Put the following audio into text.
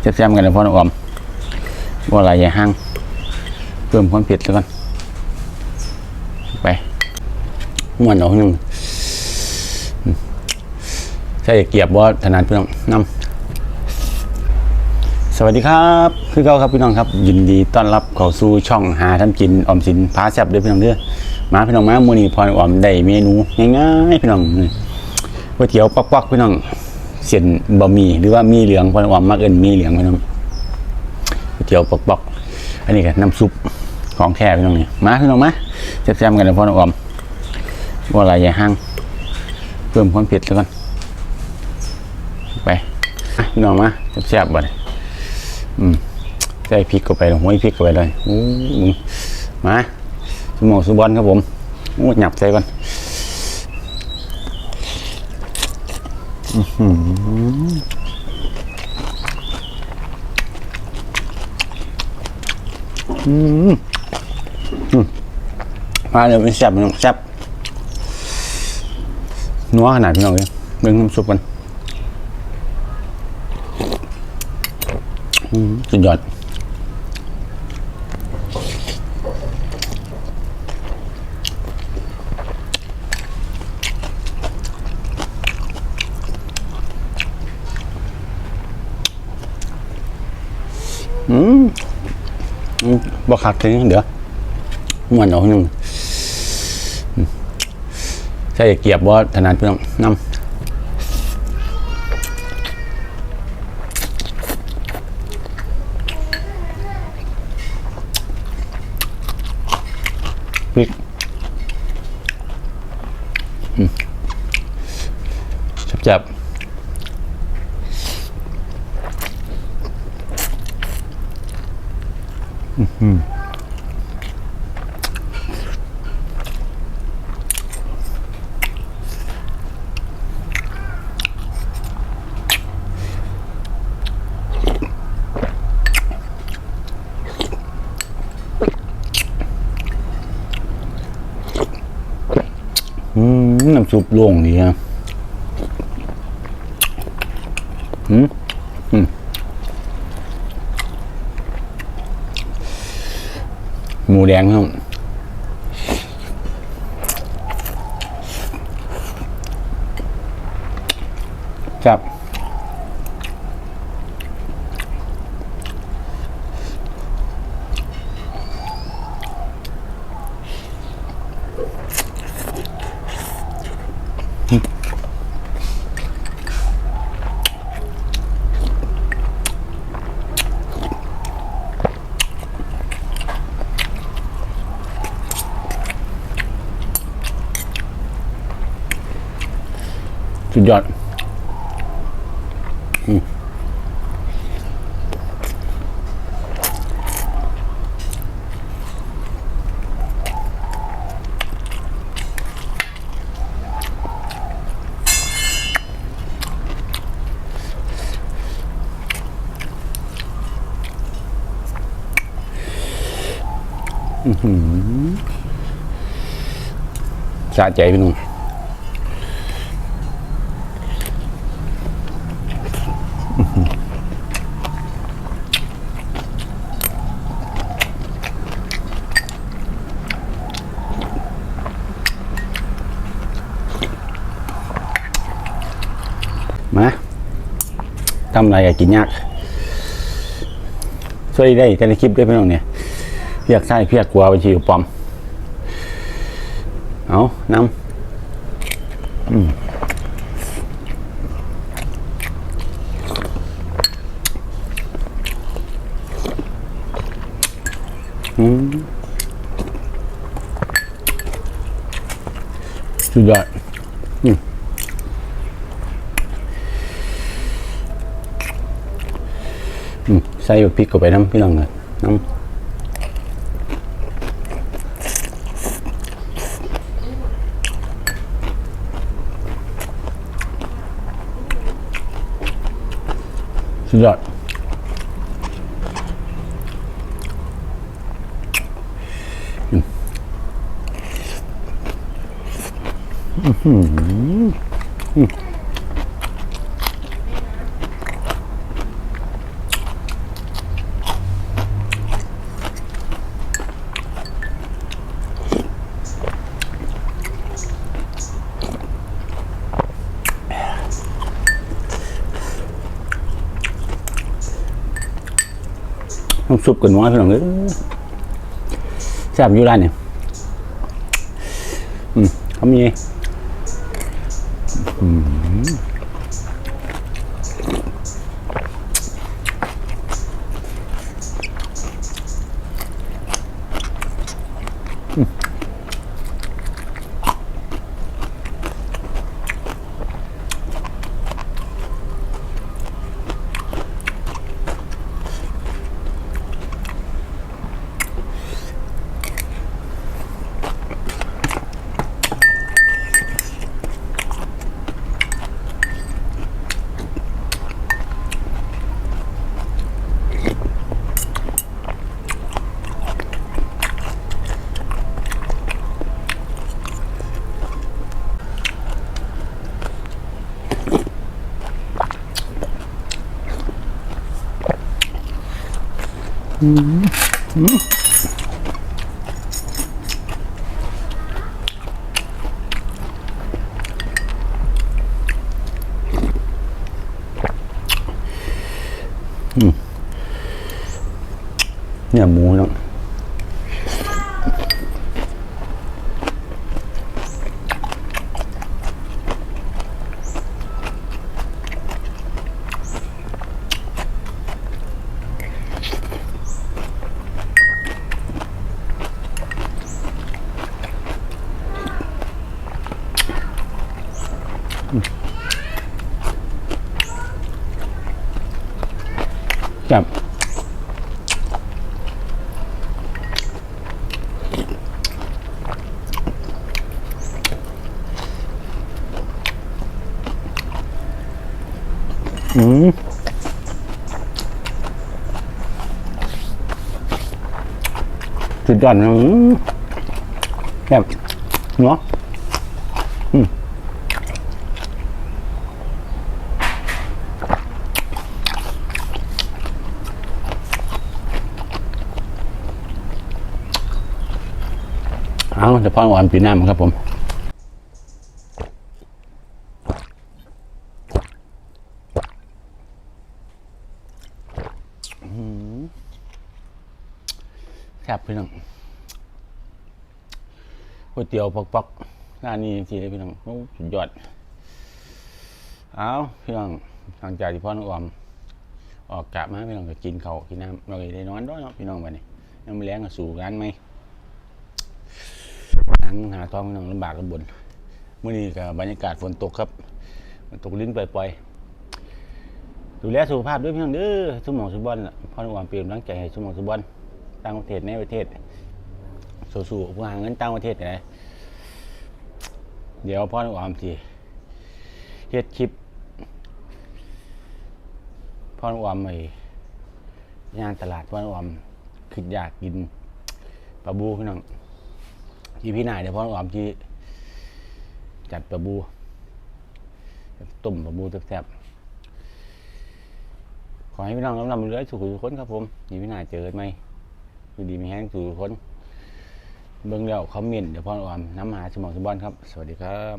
แซ่บๆกันนะพ่อน้องออมว่าอะไรอย่าห้างเพิ่มความเผ็ดซะก่อนไปม้วนเอาหนึ่งใช่เกียบว่าถนัดพี่น้องนำสวัสดีครับ คือเก่าครับพี่น้องครับ ยินดีต้อนรับเข้าสู่ช่องหาทำกินออมสินพาแซบเด้อพี่น้องเด้อมาพี่น้องมามื้อนี้พอน้องอมได้เมนูง่ายๆพี่น้องก๋วยเตี๋ยวปักๆพี่น้อง เส้นบะหมี่หรือว่ามีเหลืองพอน้องอมมักเอินมีเหลืองพี่น้องก๋วยเตี๋ยวปักๆอันนี้ก็น้ำซุปของแท้พี่น้องนี่มาพี่น้องมาแซ่บๆกันนะพ่อน้องออมว่าอะไรอย่าห้างเพิ่มความเผ็ดซะก่อนไปพี่น้องมาแซ่บๆบ่ได้อืมใส่พริกเข้าไปเลยห้อยพริกเข้าไปเลยโอ้มึงมาสมองสุบอลครับผมโอ้หยับใส่ก่อนอื้อหืออื มอืมมาเดี๋ยวเป็นแซ่บพี่น้องแซ่บนัวขนาดพี่น้องเลยเบิ่งน้ำซุปกันสุดยอด อืมบ่คักถึงเดี๋ยวม่วนเอาหนึ่งใช่เกียบว่าถนัดพี่น้องนำพริกอืมจับๆ อืม น้ำซุปโล่งดีนะอืมอืมห มูแดงครับครับ สุดยอดอืมอื้อหือสะใจพี่หนุ่ม มาทำอะไรกับกินยากช่วยได้แต่ในคลิปด้วยพี่น้องเนี่ยเพียกไส้เพียกกลัวไปชีปอม เอาน้ำอืมอืมสุดยอด อืมใส่พริกเข้าไปน้ำพี่น้องเลยน้ำสุดยอดอืมอืม ซุปกันน้อยพี่น้องเอ้ยแซ่บอยู่ร้านเนี่ยอืมเขามีอืม เนี่ยหมูเนาะ จับอืมสุดยอดนะแบบเนาะ เอาเดี๋ยวพ่อหวานปีหน้ามันครับผมครับพี่น้องก๋วยเตี๋ยวปอกๆร้านนี้จริงๆเลยพี่น้องโอ้สุดยอด เอาพี่น้องหลังจากที่พ่อน้องออม ออกกะมาพี่น้องก็กินเขากินน้ำเราก็ได้นอนด้วยเนาะพี่น้องไปนี่ยังไม่แรงก็สู่งานไหม นั่งหาท้องพี่น้งลำบากลำบนเมื่อนี้ก็บรรยากาศฝนตกครับมันตกลิ้นปล่อยๆดูแลสุขภาพด้วยพี่น้องเด้อสมองสุบอลน่ะพ่อน้องออมเปลี่ยนกำลังใจให้สมองสุบอลต่างประเทศในประเทศ สู้ๆผู้หางเงินต่างประเทศนะเดี๋ยวพ่อน้องออมสิเฮ็ดคลิปพ่อน้องออมไปย่างตลาดพ่อน้องออมคิดอยากกินปลาบูพี่น้อง ที่พี่นายเดี๋ยวพ่อน้อมจีจัดปลาบูตุ่มปลาบูแซ่บๆขอให้พี่น้องรับนำเรื่อยสุขทุกคนครับผมนี่พี่นายเจอกันไหมคือดีมีแห้งสู่คนเบิ่งแล้วคอมเมนต์เดี๋ยวพ่อออมน้ำหาสมองสมบัติครับ สวัสดีครับ